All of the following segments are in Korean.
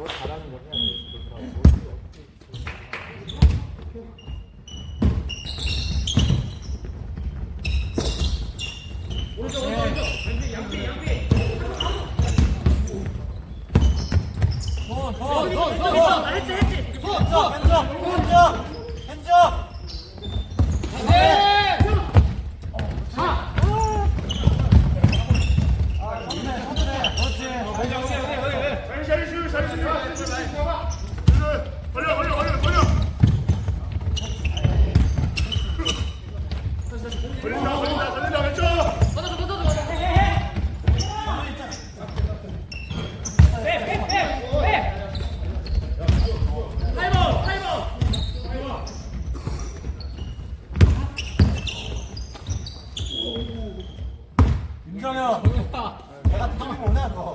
너 잘하는 거냐? 그렇더라고. 걸려 걸려 걸려 걸려 걸린다 걸린다 걸린다 왼쪽 김정현 내가 팀을 오냐 너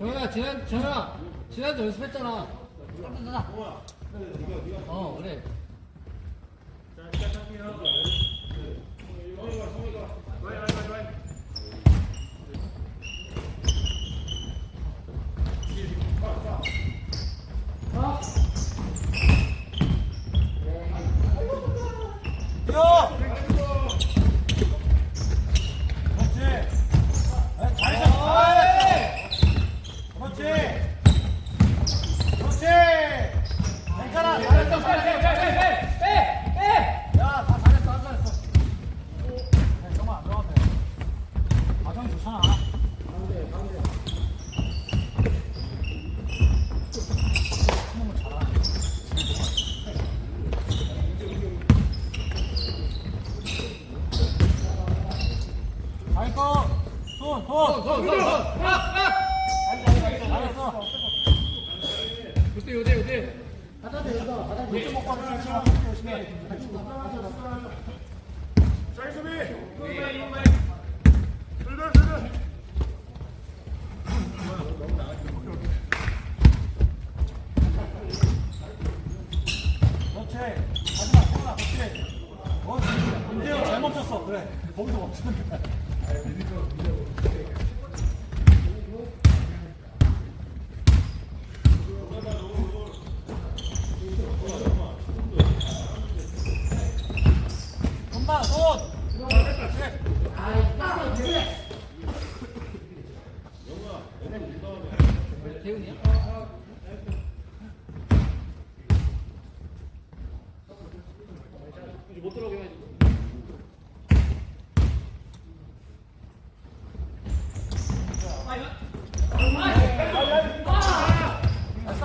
정현아 지난 정현아 지난주 연습했잖아. 따다. 어 그래. 뛰어 Yeah. 열심히 해 자기. 수비 들들 그렇지 마지막 멈췄어. 그래. 거기서 멈추는 거야 손만 손 태훈이야? 못 들어오게 해야지. 됐어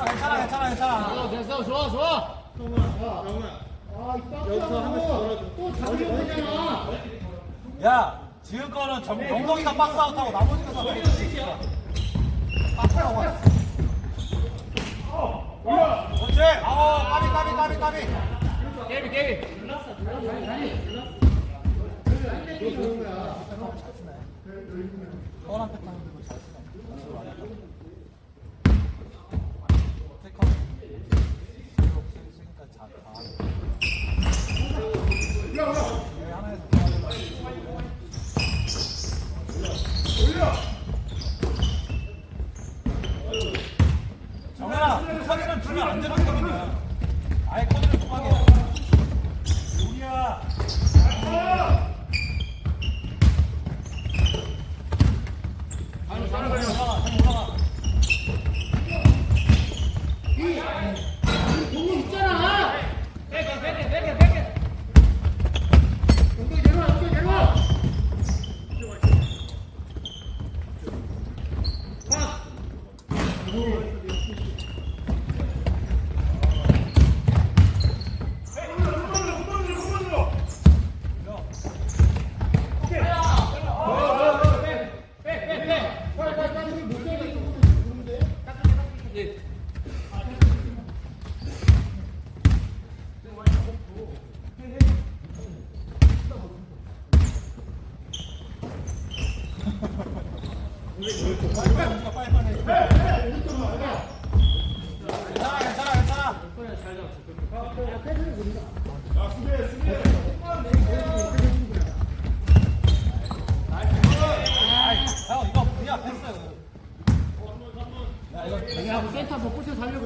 괜찮아 괜찮아 괜찮아. 어 됐어. 좋아 좋아. 야 지금 거는 정, 영동이가 박스 아웃하고 나머지가 다 박스라고 하셨어 그렇지 아우 까비 까비 까비 까비 게임이 게임이. 뻔한 패턴 내가 센터 뭐 꽃에 살려고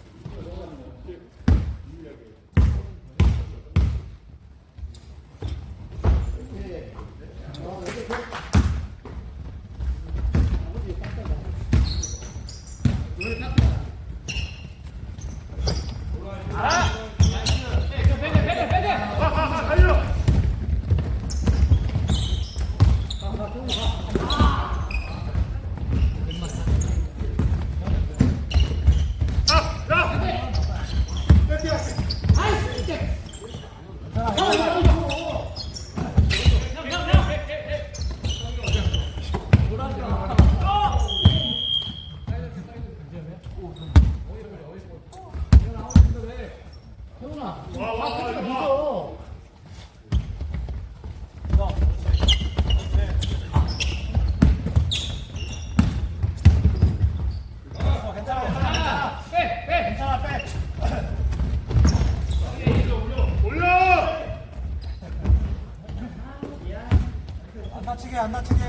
রান্না